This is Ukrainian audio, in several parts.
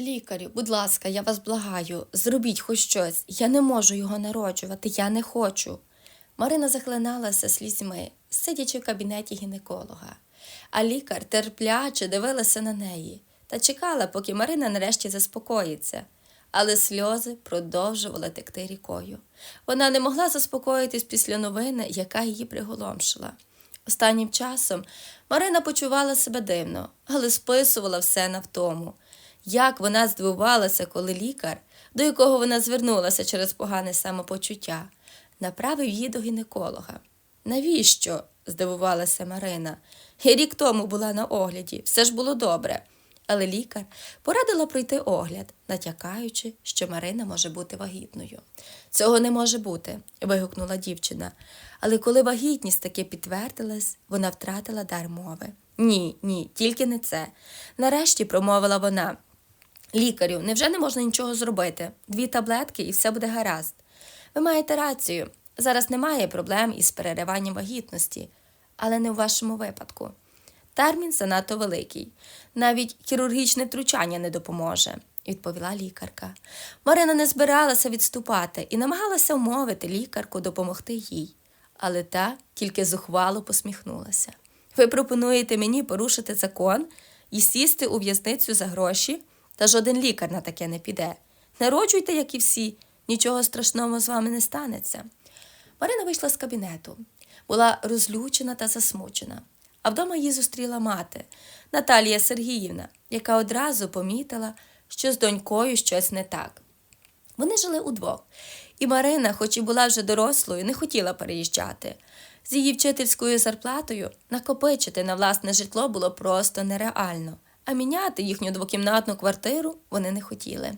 Лікарю, будь ласка, я вас благаю, зробіть хоч щось. Я не можу його народжувати, я не хочу. Марина захлиналася слізьми, сидячи в кабінеті гінеколога. А лікар терпляче дивилася на неї та чекала, поки Марина нарешті заспокоїться. Але сльози продовжували текти рікою. Вона не могла заспокоїтись після новини, яка її приголомшила. Останнім часом Марина почувала себе дивно, але списувала все на втому. Як вона здивувалася, коли лікар, до якого вона звернулася через погане самопочуття, направив її до гінеколога. Навіщо? здивувалася Марина. І рік тому була на огляді, все ж було добре. Але лікар порадила пройти огляд, натякаючи, що Марина може бути вагітною. Цього не може бути, вигукнула дівчина. Але коли вагітність таки підтвердилась, вона втратила дар мови. Ні, ні, тільки не це. Нарешті промовила вона. Лікарю, невже не можна нічого зробити? Дві таблетки і все буде гаразд. Ви маєте рацію. Зараз немає проблем із перериванням вагітності, але не в вашому випадку. Термін занадто великий. Навіть хірургічне втручання не допоможе, відповіла лікарка. Марина не збиралася відступати і намагалася вмовити лікарку допомогти їй, але та тільки зухвало посміхнулася. Ви пропонуєте мені порушити закон і сісти у в'язницю за гроші? Та жоден лікар на таке не піде. Народжуйте, як і всі, нічого страшного з вами не станеться. Марина вийшла з кабінету, була розлючена та засмучена. А вдома її зустріла мати Наталія Сергіївна, яка одразу помітила, що з донькою щось не так. Вони жили удвох, і Марина, хоч і була вже дорослою, не хотіла переїжджати. З її вчительською зарплатою накопичити на власне житло було просто нереально, а міняти їхню двокімнатну квартиру вони не хотіли.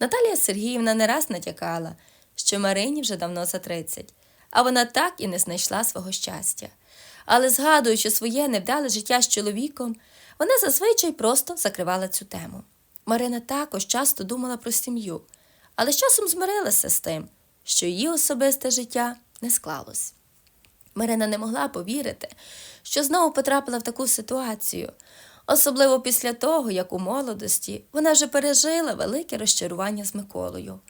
Наталія Сергіївна не раз натякала, що Марині вже давно за 30, а вона так і не знайшла свого щастя. Але, згадуючи своє невдале життя з чоловіком, вона зазвичай просто закривала цю тему. Марина також часто думала про сім'ю, але з часом змирилася з тим, що її особисте життя не склалось. Марина не могла повірити, що знову потрапила в таку ситуацію, особливо після того, як у молодості вона вже пережила велике розчарування з Миколою.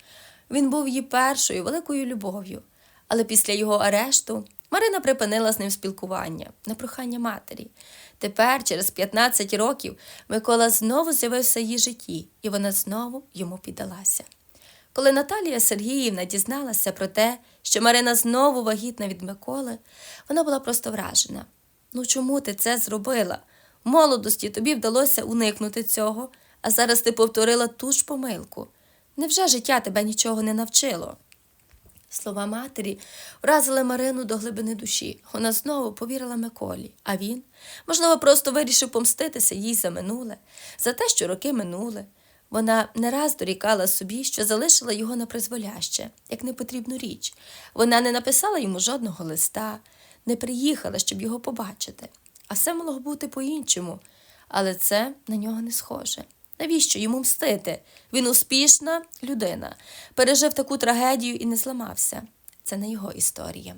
Він був її першою великою любов'ю, але після його арешту Марина припинила з ним спілкування на прохання матері. Тепер, через 15 років, Микола знову з'явився в її житті, і вона знову йому піддалася. Коли Наталія Сергіївна дізналася про те, що Марина знову вагітна від Миколи, вона була просто вражена. Ну чому ти це зробила? Молодості тобі вдалося уникнути цього, а зараз ти повторила ту ж помилку. Невже життя тебе нічого не навчило? Слова матері вразили Марину до глибини душі. Вона знову повірила Миколі, а він, можливо, просто вирішив помститися їй за минуле, за те, що роки минули. Вона не раз дорікала собі, що залишила його на призволяще, як непотрібну річ. Вона не написала йому жодного листа, не приїхала, щоб його побачити. А все могло бути по-іншому, але це на нього не схоже. Навіщо йому мстити? Він успішна людина, пережив таку трагедію і не зламався. Це не його історія.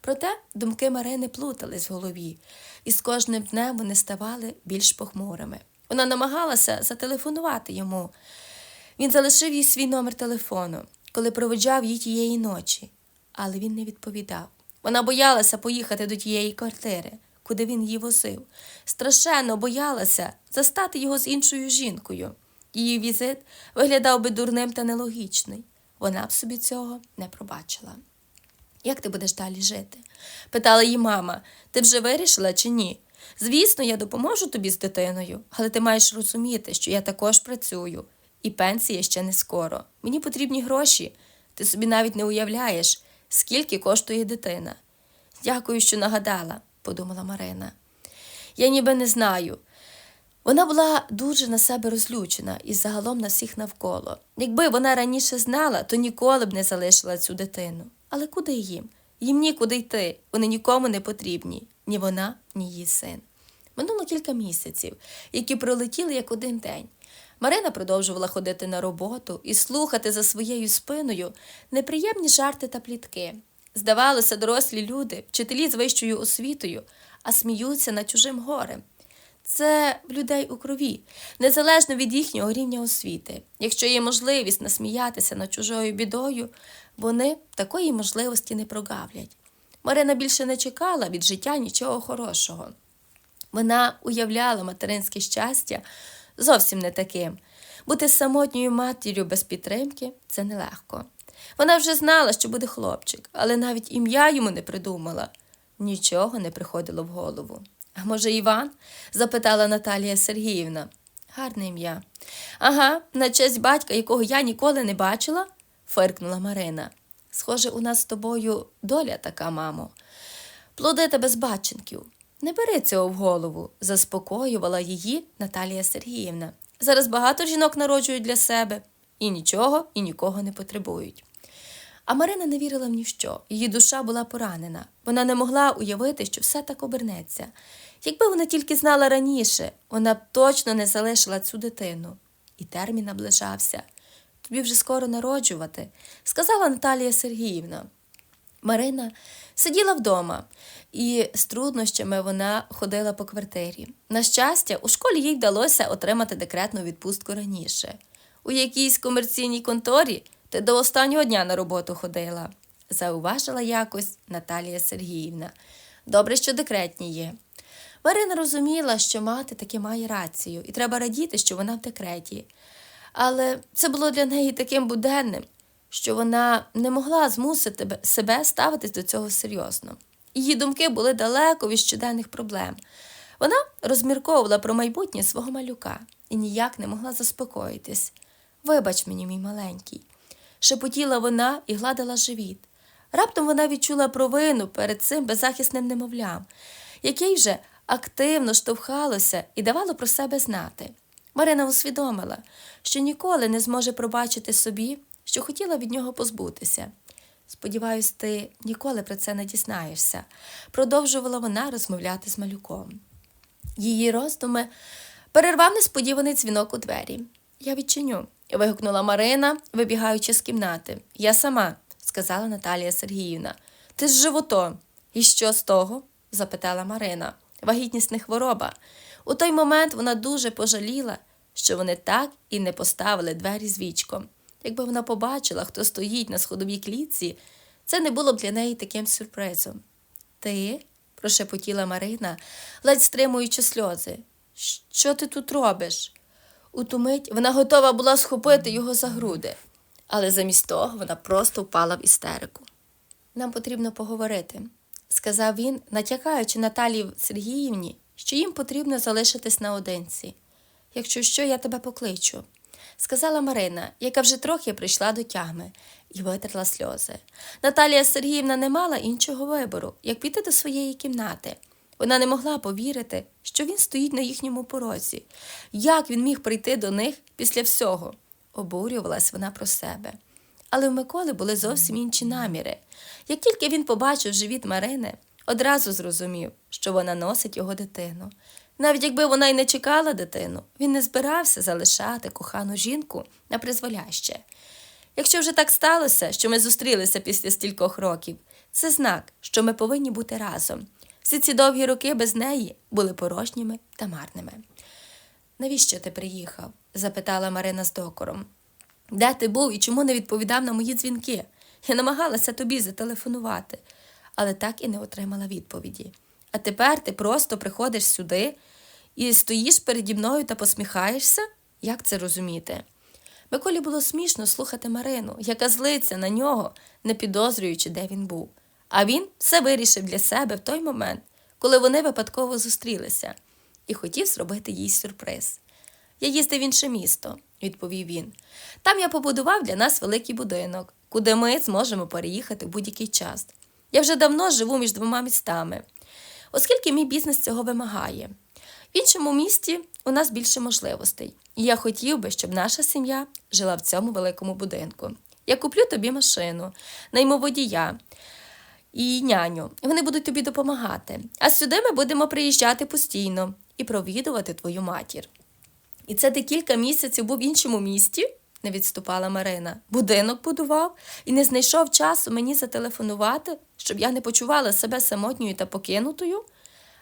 Проте думки Марини плутались в голові, і з кожним днем вони ставали більш похмурими. Вона намагалася зателефонувати йому. Він залишив їй свій номер телефону, коли проведжав її тієї ночі, але він не відповідав. Вона боялася поїхати до тієї квартири, куди він її возив. Страшенно боялася застати його з іншою жінкою. Її візит виглядав би дурним та нелогічний. Вона б собі цього не пробачила. Як ти будеш далі жити? питала її мама. Ти вже вирішила чи ні? Звісно, я допоможу тобі з дитиною, але ти маєш розуміти, що я також працюю, і пенсія ще не скоро. Мені потрібні гроші. Ти собі навіть не уявляєш, скільки коштує дитина. Дякую, що нагадала, подумала Марина. Я ніби не знаю. Вона була дуже на себе розлючена і загалом на всіх навколо. Якби вона раніше знала, то ніколи б не залишила цю дитину. Але куди їм? Їм нікуди йти, вони нікому не потрібні, ні вона, ні її син. Минуло кілька місяців, які пролетіли як один день. Марина продовжувала ходити на роботу і слухати за своєю спиною неприємні жарти та плітки. Здавалося, дорослі люди, вчителі з вищою освітою, а сміються над чужим горем. Це в людей у крові, незалежно від їхнього рівня освіти. Якщо є можливість насміятися над чужою бідою, вони такої можливості не прогавлять. Марина більше не чекала від життя нічого хорошого. Вона уявляла материнське щастя зовсім не таким. Бути самотньою матір'ю без підтримки це нелегко. Вона вже знала, що буде хлопчик, але навіть ім'я йому не придумала. Нічого не приходило в голову. А може, Іван? запитала Наталія Сергіївна. Гарне ім'я. Ага, на честь батька, якого я ніколи не бачила, фиркнула Марина. Схоже, у нас з тобою доля така, мамо. Плодити без баченків. Не бери цього в голову, заспокоювала її Наталія Сергіївна. Зараз багато жінок народжують для себе і нічого, і нікого не потребують. А Марина не вірила в ні в що. Її душа була поранена. Вона не могла уявити, що все так обернеться. Якби вона тільки знала раніше, вона б точно не залишила цю дитину. І термін наближався. Тобі вже скоро народжувати, сказала Наталія Сергіївна. Марина сиділа вдома, і з труднощами вона ходила по квартирі. На щастя, у школі їй вдалося отримати декретну відпустку раніше. У якійсь комерційній конторі ти до останнього дня на роботу ходила, зауважила якось Наталія Сергіївна. Добре, що декретні є. Марина розуміла, що мати таки має рацію, і треба радіти, що вона в декреті. Але це було для неї таким буденним, що вона не могла змусити себе ставитись до цього серйозно. Її думки були далеко від щоденних проблем. Вона розмірковувала про майбутнє свого малюка і ніяк не могла заспокоїтись. Вибач мені, мій маленький, шепотіла вона і гладила живіт. Раптом вона відчула провину перед цим беззахисним немовлям, який вже активно штовхалося і давало про себе знати. Марина усвідомила, що ніколи не зможе пробачити собі, що хотіла від нього позбутися. Сподіваюсь, ти ніколи про це не дізнаєшся, продовжувала вона розмовляти з малюком. Її роздуми перервав несподіваний дзвінок у двері. Я відчиню, вигукнула Марина, вибігаючи з кімнати. Я сама, сказала Наталія Сергіївна. Ти з животом. І що з того? запитала Марина. Вагітність не хвороба. У той момент вона дуже пожаліла, що вони так і не поставили двері з вічком. Якби вона побачила, хто стоїть на сходовій клітці, це не було б для неї таким сюрпризом. Ти? прошепотіла Марина, ледь стримуючи сльози. Що ти тут робиш? У ту мить вона готова була схопити його за груди, але замість того вона просто впала в істерику. Нам потрібно поговорити, сказав він, натякаючи Наталії Сергіївні, що їм потрібно залишитись наодинці. Якщо що, я тебе покличу, сказала Марина, яка вже трохи прийшла до тями і витерла сльози. Наталія Сергіївна не мала іншого вибору, як піти до своєї кімнати. Вона не могла повірити, що він стоїть на їхньому порозі. Як він міг прийти до них після всього? Обурювалась вона про себе. Але в Миколи були зовсім інші наміри. Як тільки він побачив живіт Марини, одразу зрозумів, що вона носить його дитину. Навіть якби вона й не чекала дитину, він не збирався залишати кохану жінку на призволяще. Якщо вже так сталося, що ми зустрілися після стількох років, це знак, що ми повинні бути разом. Всі ці довгі роки без неї були порожніми та марними. Навіщо ти приїхав? запитала Марина з докором. Де ти був і чому не відповідав на мої дзвінки? Я намагалася тобі зателефонувати, але так і не отримала відповіді. А тепер ти просто приходиш сюди і стоїш переді мною та посміхаєшся? Як це розуміти? Миколі було смішно слухати Марину, яка злиться на нього, не підозрюючи, де він був. А він все вирішив для себе в той момент, коли вони випадково зустрілися, і хотів зробити їй сюрприз. Я їздив в інше місто, відповів він. Там я побудував для нас великий будинок, куди ми зможемо переїхати в будь-який час. Я вже давно живу між двома містами, оскільки мій бізнес цього вимагає. В іншому місті у нас більше можливостей, і я хотів би, щоб наша сім'я жила в цьому великому будинку. Я куплю тобі машину, найму водія і няню. Вони будуть тобі допомагати. А сюди ми будемо приїжджати постійно і провідувати твою матір. І це ти кілька місяців був в іншому місті? не відступала Марина. Будинок будував і не знайшов часу мені зателефонувати, щоб я не почувала себе самотньою та покинутою.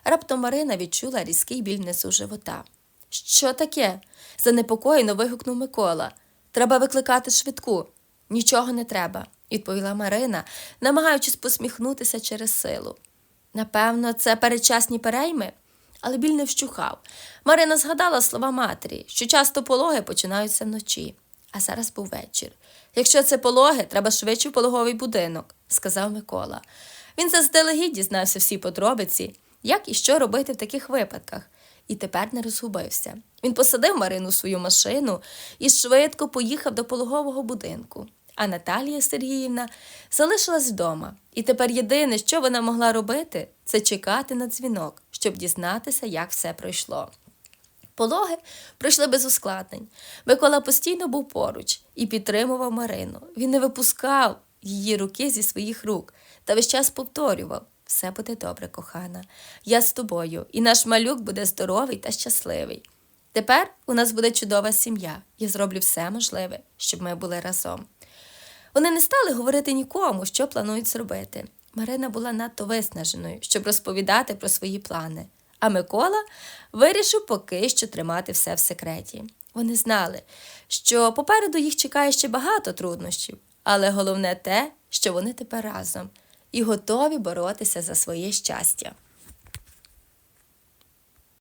Раптом Марина відчула різкий біль внизу живота. Що таке? занепокоєно вигукнув Микола. Треба викликати швидку. Нічого не треба, відповіла Марина, намагаючись посміхнутися через силу. Напевно, це передчасні перейми, але біль не вщухав. Марина згадала слова матері, що часто пологи починаються вночі, а зараз був вечір. Якщо це пологи, треба швидше в пологовий будинок, сказав Микола. Він заздалегідь дізнався всі подробиці, як і що робити в таких випадках, і тепер не розгубився. Він посадив Марину в свою машину і швидко поїхав до пологового будинку. А Наталія Сергіївна залишилась вдома, і тепер єдине, що вона могла робити, це чекати на дзвінок, щоб дізнатися, як все пройшло. Пологи пройшли без ускладнень. Микола постійно був поруч і підтримував Марину. Він не випускав її руки зі своїх рук та весь час повторював: все буде добре, кохана. Я з тобою, і наш малюк буде здоровий та щасливий. Тепер у нас буде чудова сім'я. Я зроблю все можливе, щоб ми були разом. Вони не стали говорити нікому, що планують зробити. Марина була надто виснаженою, щоб розповідати про свої плани. А Микола вирішив поки що тримати все в секреті. Вони знали, що попереду їх чекає ще багато труднощів, але головне те, що вони тепер разом і готові боротися за своє щастя.